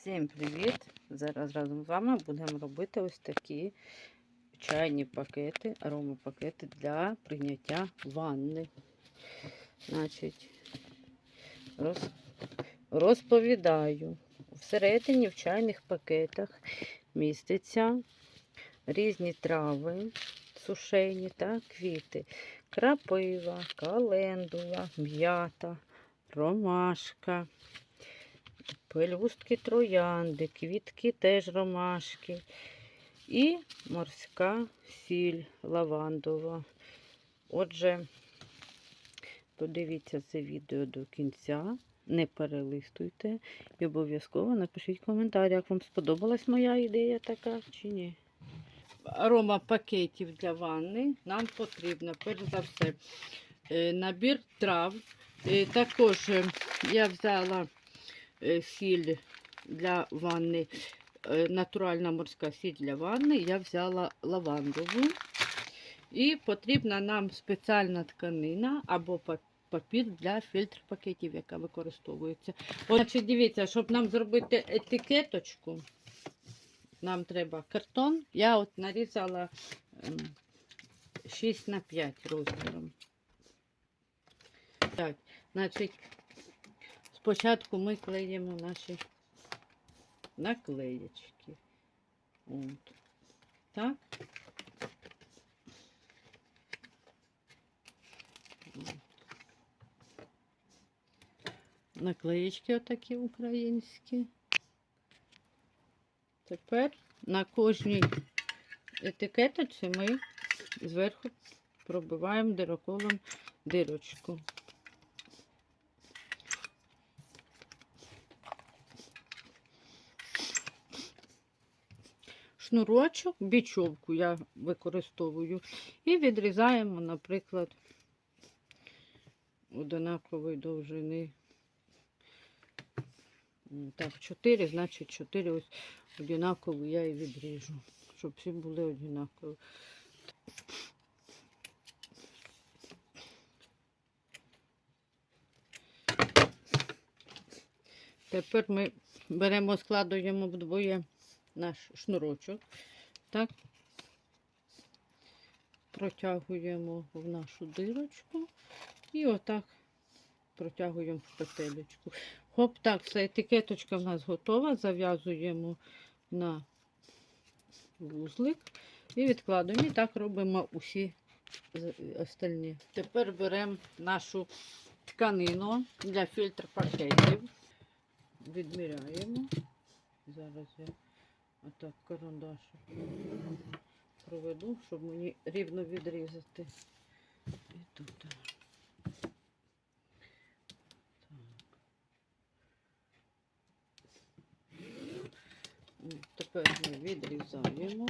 Всім привіт! Зараз разом з вами будемо робити ось такі чайні пакети, аромапакети для прийняття ванни. Значить, роз, розповідаю. Всередині в чайних пакетах містяться різні трави, сушені та квіти. Крапива, календула, м'ята, ромашка пелюстки троянди, квітки теж ромашки. І морська сіль лавандова. Отже, подивіться це відео до кінця, не перелистуйте і обов'язково напишіть коментар, як вам сподобалась моя ідея така чи ні. Арома пакетів для ванни нам потрібно, перш за все, е, набір трав. Е, Також е, я взяла сіль для ванни, е, натуральна морська сіль для ванни, я взяла лавандову. І потрібна нам спеціальна тканина або папір для фільтр пакетів, яка використовується. От, значить, дивіться, щоб нам зробити етикеточку, нам треба картон. Я от нарізала ем, 6 на 5 розміром. Так, значить, Спочатку ми клеїмо наші наклеєчки. От. Так. Наклеєчки отакі українські. Тепер на кожній етикеточці ми зверху пробиваємо дироколом дирочку. Шнурочок, бічовку я використовую, і відрізаємо, наприклад, одинакової довжини. Так, 4, значить 4 ось одинаково я і відріжу, щоб всі були одинакові. Тепер ми беремо, складуємо вдвоє наш шнурочок. Так, протягуємо в нашу дирочку і отак протягуємо в петелечку. Хоп, так, все, етикеточка в нас готова. Зав'язуємо на вузлик і відкладуємо. І так робимо усі остальні. Тепер беремо нашу тканину для фільтр пакетів. Відміряємо. Зараз я отак карандашем проведу, щоб мені рівно відрізати. І тут. Так. Тепер ми відрізаємо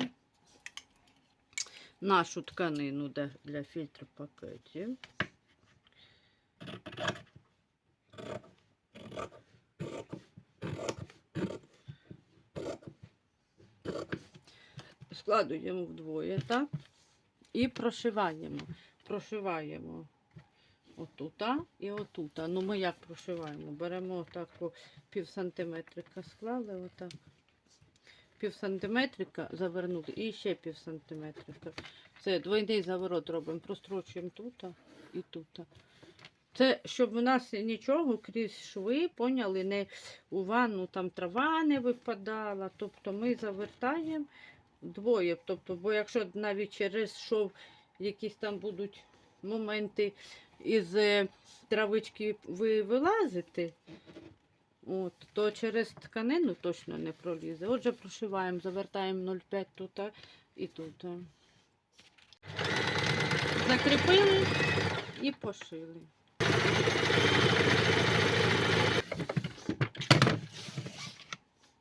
нашу тканину для фільтру пакетів. Складуємо вдвоє, так? І прошиваємо. Прошиваємо отута і отута. Ну, ми як прошиваємо? Беремо отак по пів сантиметрика склали, отак. Пів сантиметрика завернули і ще пів сантиметрика. Це двойний заворот робимо, прострочуємо тут і тут. Це щоб у нас нічого крізь шви, поняли, не у ванну там трава не випадала. Тобто ми завертаємо двоє. Тобто, бо якщо навіть через шов якісь там будуть моменти із е, травички ви вилазите, от, то через тканину точно не пролізе. Отже, прошиваємо, завертаємо 0,5 тут і тут. Закріпили і пошили.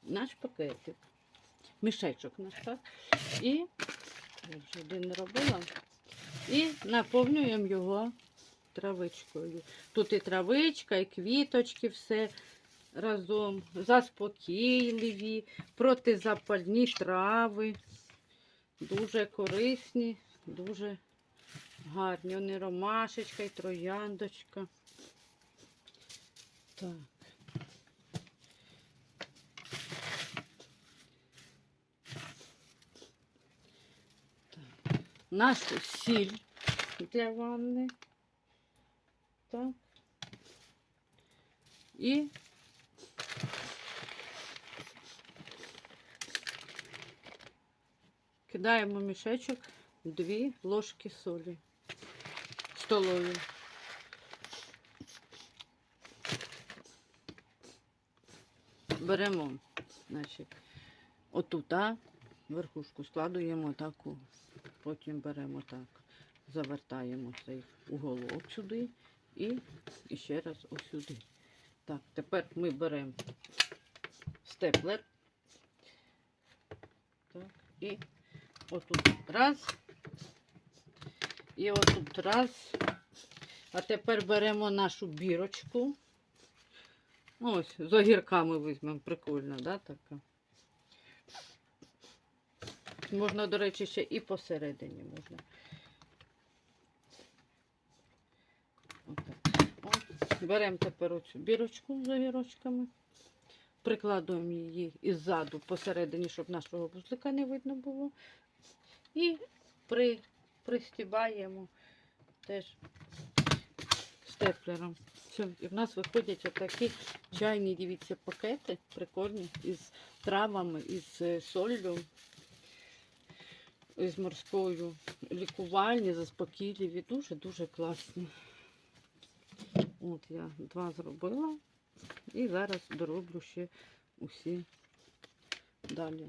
Наш пакетик мішечок наш, так? І я вже один не робила. І наповнюємо його травичкою. Тут і травичка, і квіточки, все разом. Заспокійливі, протизапальні трави. Дуже корисні, дуже гарні. Вони ромашечка і трояндочка. Так. Нашу сіль для ванни. Так. І кидаємо мішечок 2 ложки солі столові. Беремо, значить, отут, а, верхушку складуємо таку, потім беремо так, завертаємо цей уголок сюди і, і ще раз ось сюди. Так, тепер ми беремо степлер. Так, і отут раз. І отут раз. А тепер беремо нашу бірочку. Ось, з огірками візьмемо. Прикольно, да, така? Можна, до речі, ще і посередині можна. Беремо тепер оцю бірочку з огірочками. Прикладуємо її іззаду посередині, щоб нашого вузлика не видно було. І при, пристібаємо теж степлером. Все, і в нас виходять отакі чайні, дивіться, пакети прикольні із травами, із е, солью, із морською лікувальні, заспокійливі. Дуже-дуже класні. От я два зробила. І зараз дороблю ще усі далі.